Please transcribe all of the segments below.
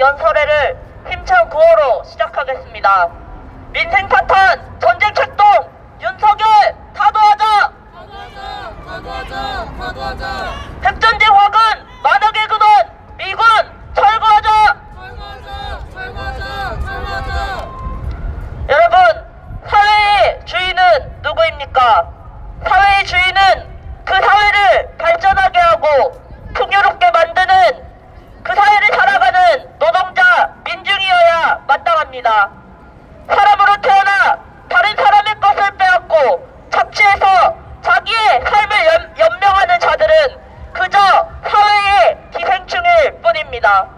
연설회를 힘찬 구호로 시작하겠습니다. 민생 파탄 전쟁 출동 윤석열 타도하자 타도하자! 타도하자! 타도하자! 핵전쟁 화근 만악의 근원 미군 철거하자 철거하자! 철거하자! 철거하자! 여러분 사회의 주인은 누구입니까? 사회의 주인은 그 사회를 발전하게 하고 풍요롭게 만드는 그 사회를 살아가는 노동자 민중이어야 마땅합니다. 사람으로 태어나 다른 사람의 것을 빼앗고 착취해서 자기의 삶을 연, 연명하는 자들은 그저 사회의 기생충일 뿐입니다.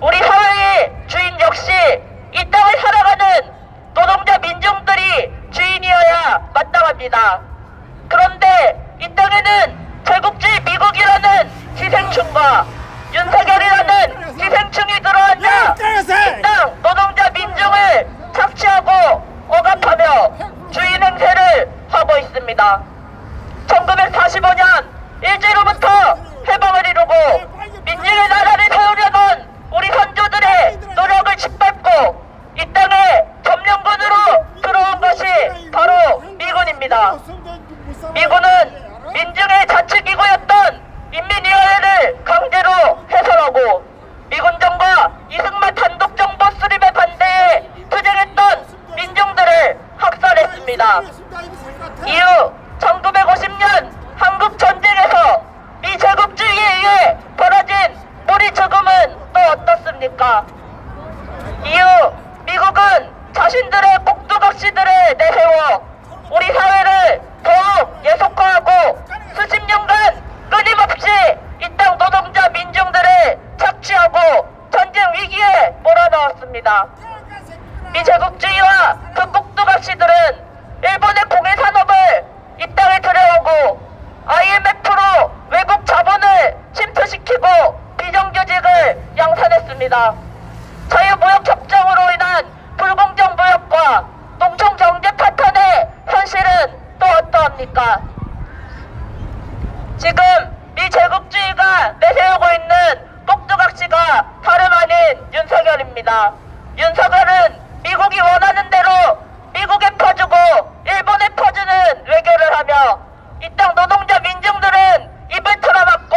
우리 사회의 주인 역시 이 땅을 살아가는 노동자 민중들이 주인이어야 마땅 합니다. 그런데 이 땅에는 제국주의 미국이라는 기생충과 윤석열이라는 기생충이 들어앉아 이 땅 노동자 민중을 착취하고 억압하며 주인 행세를 하고 있습니다. 1945년 일제로부터 해방을 이루고 민중의 나라를 세우려던 우리 선조들의 노력을 짓밟고 이 땅에 점령군으로 들어온 것이 바로 미군입니다. 미군은 민중의 자치기구였던 인민위원회를 강제로 해설하고 미군 정과 이승만 단독정보 수립에 반대해 투쟁했던 민중들을 학살했습니다. 이후 1950년 한국 전쟁에서 미 제국주의에 의해 벌어진 무리 죽음은 또 어떻습니까? 이후 미국은 자신들의 꼭두각시들을 내세워 우리 사회를 더욱 예속화하고 수십 년간 끊임없이 이 땅 노동자 민중들을 착취하고 전쟁 몰아넣었습니다. 미제국주의와 그 꼭두각시들은 일본의 공해 산업을 이 땅에 들여오고 IMF로 외국 자본을 침투시키고 비정규직을 양산했습니다. 자유무역 협정으로 인한 불공정 무역과 농촌 경제 파탄의 현실은 또 어떠합니까? 지금 미 제국주의가 내세우고 있는 꼭두각시가 다름 윤석열입니다. 윤석열은 미국이 원하는 대로 미국에 퍼주고 일본에 퍼주는 외교를 하며 이 땅 노동자 민중들은 입을 틀어막고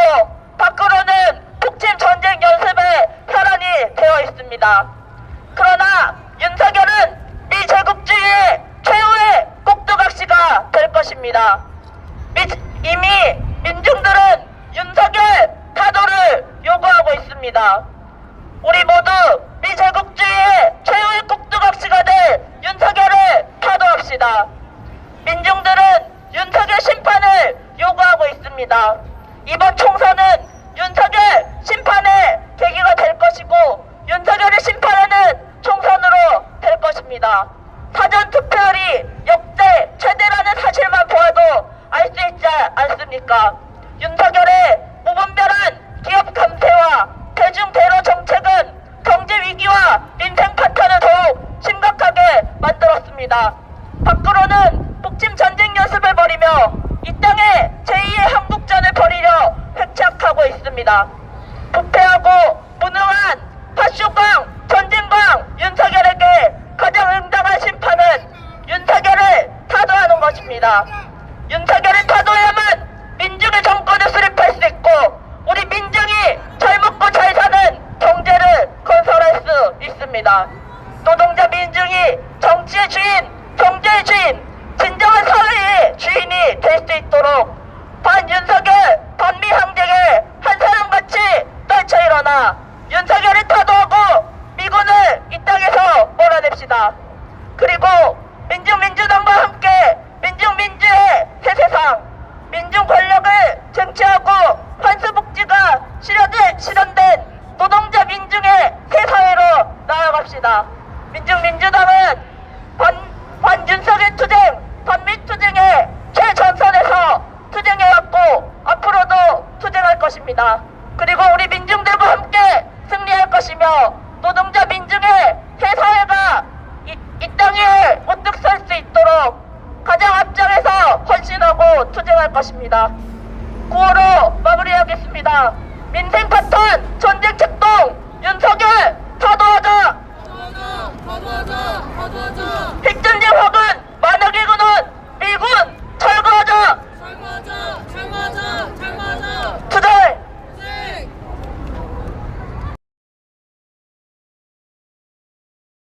밖으로는 북침 전쟁 연습에 혈안이 되어 있습니다. 그러나 윤석열은 미 제국주의의 최후의 꼭두각시가 될 것입니다. 미- 이미 민중들은 윤석열 타도를 요구하고 있습니다. 우리 모두 미제국주의의 최후의 꼭두각시가 될 윤석열을 타도합시다. 민중들은 윤석열 심판을 요구하고 있습니다. 이번 총선은 윤석열 심판의 계기가 될 것이고 윤석열을 심판하는 총선으로 될 것입니다. 사전 투표율이 역대 최대라는 사실만 보아도 알 수 있지 않습니까? 윤석열의 무분별한 기업 감세와 만들었습니다. 밖으로는 북침 전쟁 연습을 벌이며 이 땅에 제2의 한국전을 벌이려 획착하고 있습니다. 부패하고 무능한 파쇼광 전쟁광 윤석열에게 가장 응당한 심판은 윤석열을 타도하는 것입니다. 윤석열을 타도해야만 민중의 정권을 수립할 수 있고 우리 민중이 잘 먹고 잘 사는 경제를 건설할 수 있습니다. 노동자 민중이 정치의 주인, 경제의 주인, 진정한 사회의 주인이 될 수 있도록 반윤석열, 반미항쟁에 한 사람같이 떨쳐 일어나 윤석열을 타도하고 미군을 이 땅에서 몰아냅시다. 그리고 민중민주당과 함께 민중민주의 새 세상, 민중 권력을 쟁취하고 환수복지가 실현된, 실현된 노동자 민중의 새 사회로 나아갑시다. 민중민주당은 반, 반윤석열 투쟁, 반미투쟁의 최전선에서 투쟁해왔고 앞으로도 투쟁할 것입니다. 그리고 우리 민중들과 함께 승리할 것이며 노동자 민중의 새 사회가 이, 이 땅에 우뚝 설 수 있도록 가장 앞장에서 헌신하고 투쟁할 것입니다. 구호로